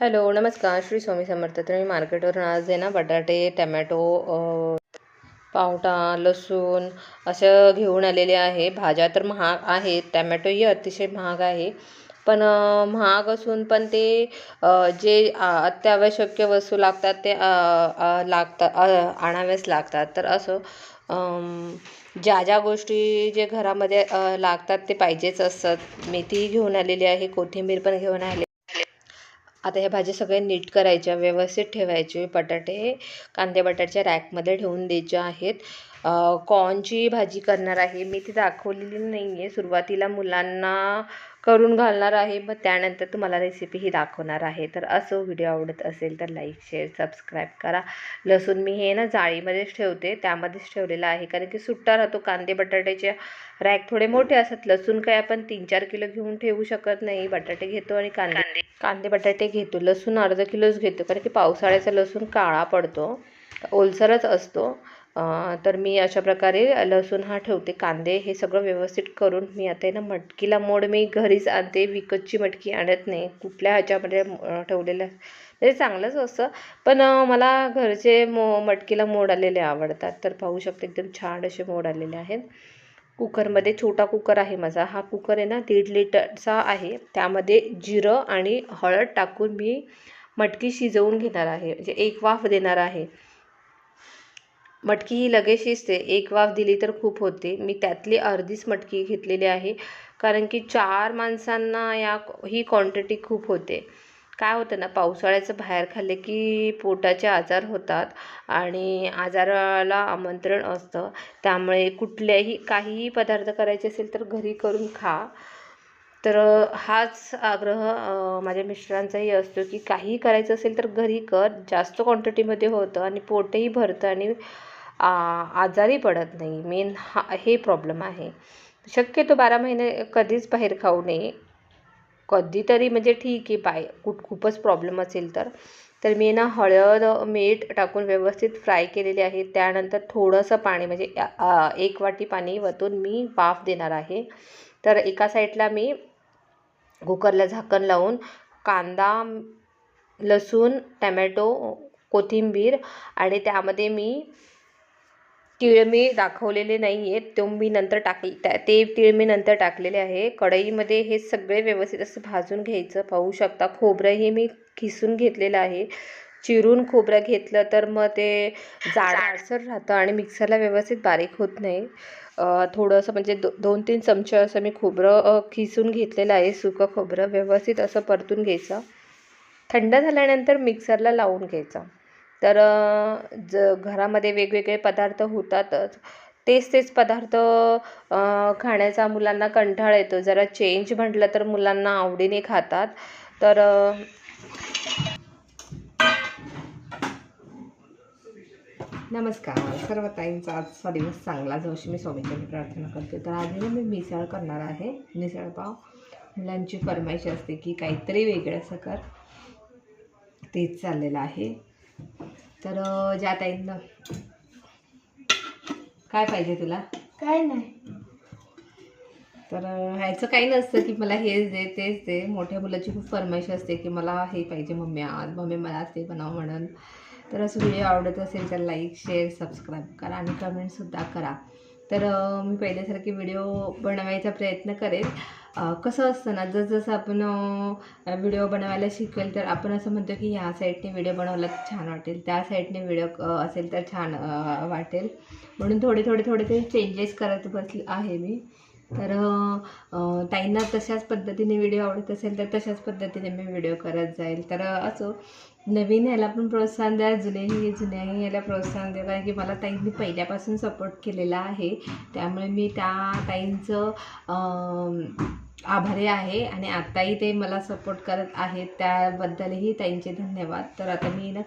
Hello नमस्कार. श्री स्वामी समर्थ तर मी मार्केटवरून आज आहे ना बटाटे टमॅटो पावटा लसूण असं घेऊन आलेले आहे. भाज्या तर महाग आहेत. टमॅटोही अतिशय महाग आहे. पण महाग असून पण ते जे अत्यावश्यक वस्तू लागतात ते लागतात अ, आणाव्याच लागतात. तर असं ज्या ज्या गोष्टी जे घरामध्ये लागतात ते पाहिजेच असतात. मेथीही घेऊन आलेली आहे कोथिंबीर पण घेऊन आले आता ह्या भाज्या सगळ्या नीट करायच्या व्यवस्थित ठेवायचे बटाटे कांदे बटाट्याच्या रॅकमध्ये ठेवून द्यायचे आहेत. कॉर्नची भाजी करणार आहे. मी ती दाखवलेली नाही आहे सुरुवातीला मुलांना करून घालणार आहे. मग त्यानंतर तुम्हाला रेसिपी ही दाखवणार आहे. तर असं व्हिडिओ आवडत असेल तर लाईक शेअर सबस्क्राईब करा. लसूण मी हे ना जाळीमध्येच ठेवते. त्यामध्येच ठेवलेलं आहे. कारण की सुट्टा राहतो. कांदे बटाट्याचे रॅक थोडे मोठे असतात. लसूण काय आपण तीन चार किलो घेऊन ठेवू शकत नाही. बटाटे घेतो आणि कांदे. कांदे बटाटे घेतो. लसूण अर्धा किलोच घेतो. कारण की पावसाळ्याचा लसूण काळा पडतो. ओलसरच असतो. तर मी अशा प्रकारे लसूण हा ठेवते. कांदे हे सगळं व्यवस्थित करून मी आता आहे ना मटकीला मोड मी घरीच आणते. विकतची मटकी आणत नाही. कुठल्या ह्याच्यामध्ये ठेवलेल्या ठेवलेलं ते म्हणजे चांगलंच असतं पण मला घरचे मो मटकीला मोड आलेले आवडतात. तर पाहू शकते एकदम छान असे मोड आलेले आहेत. कुकरमध्ये छोटा कुकर आहे माझा. हा कुकर आहे ना दीड लिटरचा आहे. त्यामध्ये जिरं आणि हळद टाकून मी मटकी शिजवून घेणार आहे. म्हणजे एक वाफ देणार आहे. मटकी ही लगेच शिजते एक वाफ दिली तर खूप होते. मी त्यातली अर्धीच मटकी घेतलेली आहे कारण की चार माणसांना या ही क्वांटिटी खूप होते. काय होतं ना पावसाळ्याचं बाहेर खाल्ले की पोटाचे आजार होतात आणि आजाराला आमंत्रण असतं. त्यामुळे कुठल्याही काहीही पदार्थ करायचे असेल तर घरी करून खा. तर हाच आग्रह माझ्या मिस्टरांचाही असतो की काहीही करायचं असेल तर घरी कर. जास्त क्वांटिटीमध्ये होतं आणि पोटही भरतं आणि आजारी पडत नाही. मेन हा हे प्रॉब्लेम आहे. शक्यतो बारा महिने कधीच बाहेर खाऊ नये. कधीतरी म्हणजे ठीक आहे बाय. कुठ खूपच प्रॉब्लेम असेल तर. तर मी ना हळद मीठ टाकून व्यवस्थित फ्राय केलेले आहे. त्यानंतर थोडंसं पाणी म्हणजे एक वाटी पाणी वतून मी वाफ देणार आहे. तर एका साईडला मी कुकरला झाकण लावून कांदा लसूण टमॅटो कोथिंबीर आणि त्यामध्ये मी तीळ मी दाखवलेले नाही आहेत तो मी नंतर टाकले त्या ते तीळ मी नंतर टाकलेले आहे. कढईमध्ये हे सगळे व्यवस्थित असं भाजून घ्यायचं. पाहू शकता खोबरंही मी खिसून घेतलेलं आहे. चिरून खोबरं घेतलं तर मग ते जाडसर राहतं आणि मिक्सरला व्यवस्थित बारीक होत नाही. थोडंसं म्हणजे दो दोन तीन चमचे असं मी खोबरं अ, किसून घेतलेलं आहे सुकं खोबरं व्यवस्थित असं परतून घ्यायचं. थंड झाल्यानंतर मिक्सरला लावून घ्यायचं. तर ज घरामध्ये वेगवेगळे पदार्थ होतातच. तेच तेच पदार्थ खाण्याचा मुलांना कंटाळा येतो. जरा चेंज म्हटलं तर मुलांना आवडीने खातात. तर नमस्कार. सर्व ताईंचा आजचा दिवस चांगला. जाऊ अशी मी स्वामीचरणी प्रार्थना करते. तर आज मी मिसळ करणार आहे. मिसळ पाव. मुलांची फरमाईश असते की काहीतरी वेगळं असं कर. तेच चाललेलं आहे. तर ज्या ताईंना काय पाहिजे तुला? काय नाही. तर ह्याचं काही नसतं की मला हेच दे तेच दे. मोठ्या मुलाची खूप फरमाईश असते की मला हे पाहिजे मम्मी आज. मम्मी मला ते बनव म्हणून. तर असं व्हिडिओ आवडत असेल तर लाईक शेअर सबस्क्राईब करा आणि कमेंटसुद्धा करा. तर मी पहिल्यासारखे व्हिडिओ बनवायचा प्रयत्न करेल. कसं असतं ना जसजसं आपण व्हिडिओ बनवायला शिकवेल तर आपण असं म्हणतो की ह्या साईडने व्हिडिओ बनवला तर छान वाटेल त्या साईडने व्हिडिओ असेल तर छान वाटेल. म्हणून थोडे थोडे थोडे ते चेंजेस करत बसले आहे मी. तर ताईंना तशाच पद्धतीने व्हिडिओ आवडत असेल तर तशाच पद्धतीने मी व्हिडिओ करत जाईल. तर असो. नवीन ह्याला पण प्रोत्साहन द्या जुनेही जुन्याही याला प्रोत्साहन द्या. कारण की मला ताईंनी पहिल्यापासून सपोर्ट केलेला आहे. त्यामुळे मी त्या ताईंचं आभारी आहे आणि आत्ताही ते मला सपोर्ट करत आहेत. त्याबद्दलही ताईंचे धन्यवाद. तर आता मी ना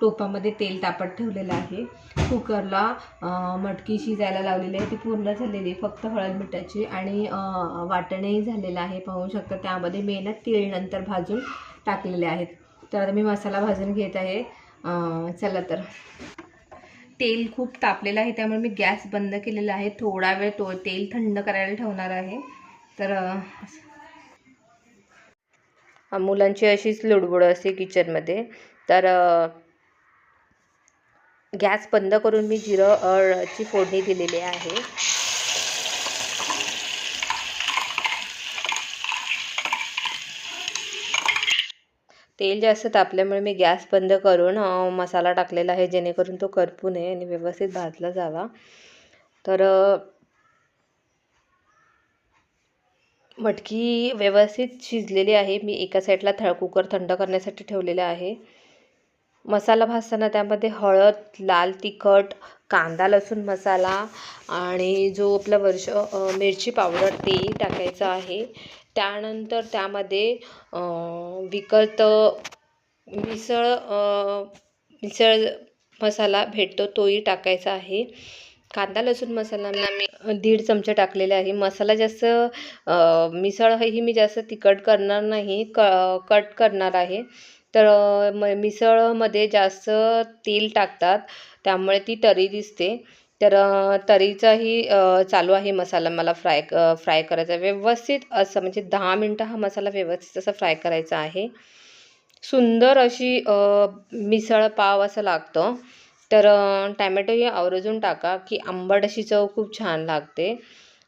टोपामध्ये तेल तापत ठेवलेलं आहे. कुकरला मटकी शिजायला लावलेली आहे. ती पूर्ण झालेली फक्त हळद मिठाची आणि वाटणही झालेलं आहे. पाहू शकता त्यामध्ये मी ना तीळ नंतर भाजून टाकलेले आहेत. तर आता मी मसाला भाजून घेत आहे. चला तर. तेल खूप तापलेलं आहे त्यामुळे मी गॅस बंद केलेला आहे. थोडा वेळ तो तेल थंड करायला ठेवणार आहे. तर मुलांची अशीच लुडबुड असते किचनमध्ये. तर गॅस बंद करून मी जिरं ची फोडणी दिलेली आहे. तेल जास्त तापल्यामुळे मी गॅस बंद करून मसाला टाकलेला आहे जेणेकरून तो करपू नये आणि व्यवस्थित भाजला जावा. तर मटकी व्यवस्थित शिजलेली आहे. मी एका साईडला थळ कुकर थंड करण्यासाठी ठेवलेला आहे. मसाला भाजताना त्यामध्ये हळद लाल तिखट कांदा लसूण मसाला आणि जो आपला वर्ष मिरची पावडर तेही टाकायचं आहे. त्यानंतर त्यामध्ये विकत मिसळ मिसळ मसाला भेटतो तोही टाकायचा आहे. कांदा लसूण मसाला मी दीड चमचे टाकलेले आहे. मसाला जास्त मिसळ ही मी जास्त तिखट करणार नाही क कट करणार आहे. तर म मिसळमध्ये जास्त तेल टाकतात त्यामुळे ती तरी दिसते. तर तर्रीचाही तरीचाही चालू आहे मसाला मला फ्राय क फ्राय करायचा. व्यवस्थित असं म्हणजे दहा मिनटं हा मसाला व्यवस्थित असा फ्राय करायचा आहे. सुंदर अशी मिसळ पाव असं लागतं. तर टॅमॅटोही आवर्जून टाका की आंबट अशी चव खूप छान लागते.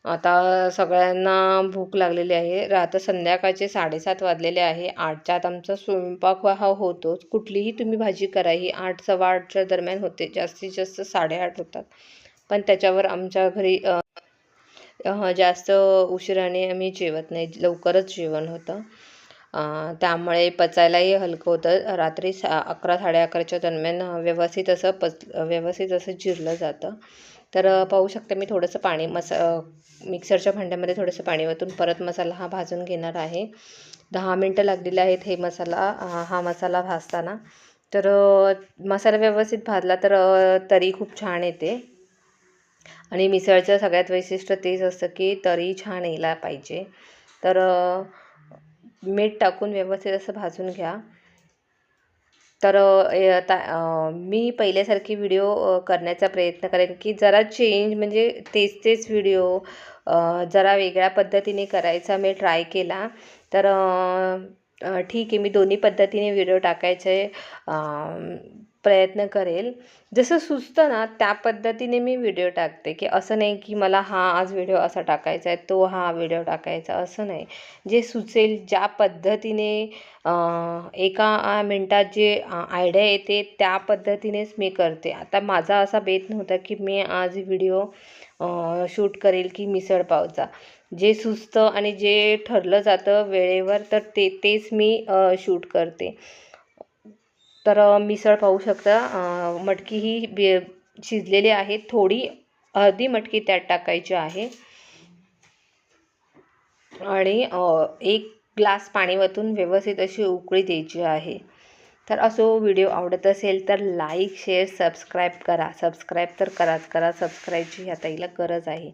आता सगळ्यांना भूक लागलेली आहे. र आता संध्याकाळचे साडेसात वाजलेले आहे. आठच्या आत आमचा स्वयंपाक हा होतोच. कुठलीही तुम्ही भाजी करा. ही आठ सव्वा आठच्या दरम्यान होते. जास्तीत जास्त साडेआठ होतात. पण त्याच्यावर आमच्या घरी जास्त उशिराने आम्ही जेवत नाही. लवकरच जेवण होतं. त्यामुळे पचायलाही हलकं होतं. रात्री सा अकरा साडे अकराच्या दरम्यान व्यवस्थित असं पच व्यवस्थित असं जिरलं जातं. तर पाहू शकते मी थोडंसं पाणी मसा मिक्सरच्या भांड्यामध्ये थोडंसं पाणी वरतून परत मसाला हा भाजून घेणार आहे. दहा मिनटं लागलेले आहेत हे मसाला हा मसाला भाजताना. तर मसाला व्यवस्थित भाजला तर तरी खूप छान येते. आणि मिसळचं सगळ्यात वैशिष्ट्य तेच असतं की तरी छान यायला पाहिजे. तर मीठ टाकून व्यवस्थित असं भाजून घ्या. तर आता मी पहिल्यासारखी व्हिडिओ करण्याचा प्रयत्न करेन की जरा चेंज म्हणजे तेच तेच व्हिडिओ जरा वेगळ्या पद्धतीने करायचा मी ट्राय केला. तर ठीक आहे मी दोन्ही पद्धतीने व्हिडिओ टाकायचे. प्रयत्न करेल. जसं सुचतं ना त्या पद्धतीने मी व्हिडिओ टाकते की असं नाही की मला हा आज व्हिडिओ असा टाकायचा आहे तो हा व्हिडिओ टाकायचा असं नाही. जे सुचेल ज्या पद्धतीने एका मिनटात जे आयडिया येते त्या पद्धतीनेच मी करते. आता माझा असा बेत नव्हता की मी आज व्हिडिओ शूट करेल की मिसळपावचा जे सुचतं आणि जे ठरलं जातं वेळेवर तर ते तेच मी शूट करते. तर मिसळ पाहू शकता. मटकी ही बे शिजलेली आहे. थोडी अर्धी मटकी त्यात टाकायची आहे. आणि एक ग्लास पाणी वतून व्यवस्थित अशी उकळी द्यायची आहे. तर असो व्हिडिओ आवडत असेल तर लाईक शेअर सबस्क्राईब करा. सबस्क्राईब तर कराच करा. सबस्क्राईबची ह्या ताईला गरज आहे.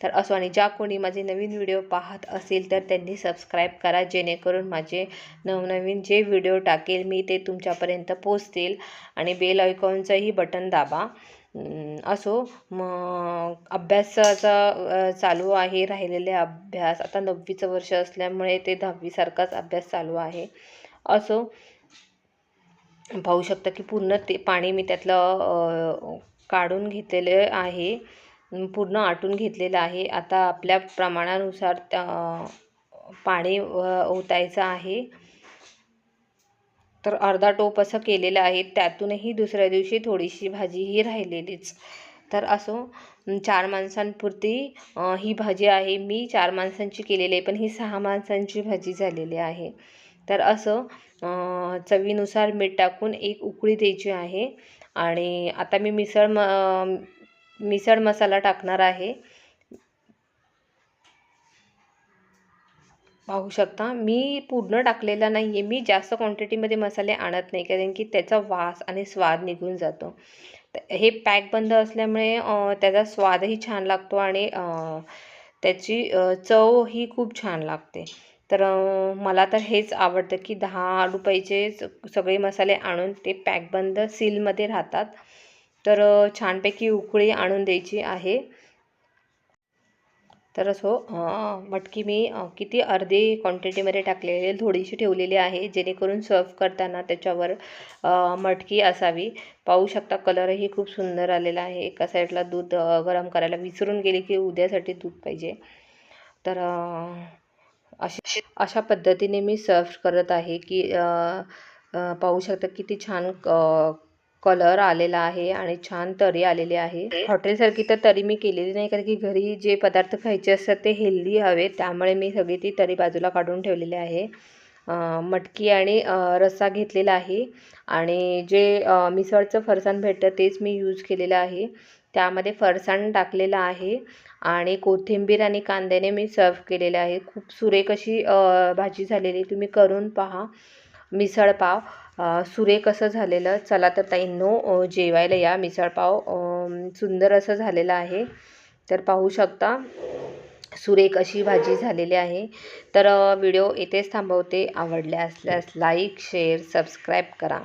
तर असो आणि ज्या कोणी माझे नवीन व्हिडिओ पाहत असेल तर त्यांनी सबस्क्राईब करा जेणेकरून माझे नवनवीन जे व्हिडिओ टाकेल मी ते तुमच्यापर्यंत पोचतील आणि बेल आयकॉनचंही बटन दाबा. असो मग अभ्यासाचा चालू आहे राहिलेले अभ्यास. आता नववीचं वर्ष असल्यामुळे ते दहावीसारखाच अभ्यास चालू आहे. असो पाहू शकता की पूर्ण ते पाणी मी त्यातलं काढून घेतलेले आहे. पूर्ण आटून घेतलेलं आहे. आता आपल्या प्रमाणानुसार त्या पाणी ओतायचं आहे. तर अर्धा टोप असं केलेलं आहे. त्यातूनही दुसऱ्या दिवशी थोडीशी भाजी ही राहिलेलीच. तर असो चार माणसांपुरती ही भाजी आहे. मी चार माणसांची केलेली आहे पण ही सहा माणसांची भाजी झालेली आहे. तर असं चवीनुसार मीठ टाकून एक उकळी द्यायची आहे. आणि आता मी मिसळ म मिसळ मसाला टाकणार आहे. पाहू शकता मी पूर्ण टाकलेला नाही आहे मी जास्त क्वांटिटीमध्ये मसाले आणत नाही कारण की त्याचा वास आणि स्वाद निघून जातो. हे पॅक बंद असल्यामुळे त्याचा स्वादही छान लागतो आणि त्याची चव ही खूप छान लागते. तर मला तर हेच आवडतं की दहा रुपयाचे स- सगळे मसाले आणून ते पॅक बंद सीलमध्ये राहतात. तर छानपैकी उकळी आणून द्यायची आहे. तर असो मटकी मी किती अर्धी क्वांटिटीमध्ये टाकलेली थोडीशी ठेवलेली आहे जेणेकरून सर्व करताना त्याच्यावर मटकी असावी. पाहू शकता कलरही खूप सुंदर आलेला आहे. एका साईडला दूध गरम करायला विसरून गेले की उद्यासाठी दूध पाहिजे. तर अशा अशी अशा पद्धतीने मी सर्व करत आहे की पाहू शकता किती छान कलर आलेला आहे आणि छान तरी आलेली आहे. हॉटेलसारखी तर तरी मी केलेली नाही कारण की घरी जे पदार्थ खायचे असतात ते हेल्दी हवे त्यामुळे मी सगळी ती तरी बाजूला काढून ठेवलेली आहे. मटकी आणि रस्सा घेतलेला आहे आणि जे मिसळचं फरसाण भेटतं तेच मी यूज केलेलं आहे. त्यामध्ये फरसाण टाकलेलं आहे आणि कोथिंबीर आणि कांद्याने मी सर्व केलेले आहे. खूप सुरेख अशी भाजी झालेली तुम्ही करून पहा. मिसळपाव. सुरेख असं झालेलं? चला तर ताईंनो जेवायला या. मिसळपाव सुंदर असं झालेलं आहे. तर पाहू शकता सुरेख अशी भाजी झालेली आहे. तर व्हिडिओ येथेच थांबवते. आवडल्या असल्यास लाईक शेअर सबस्क्राईब करा.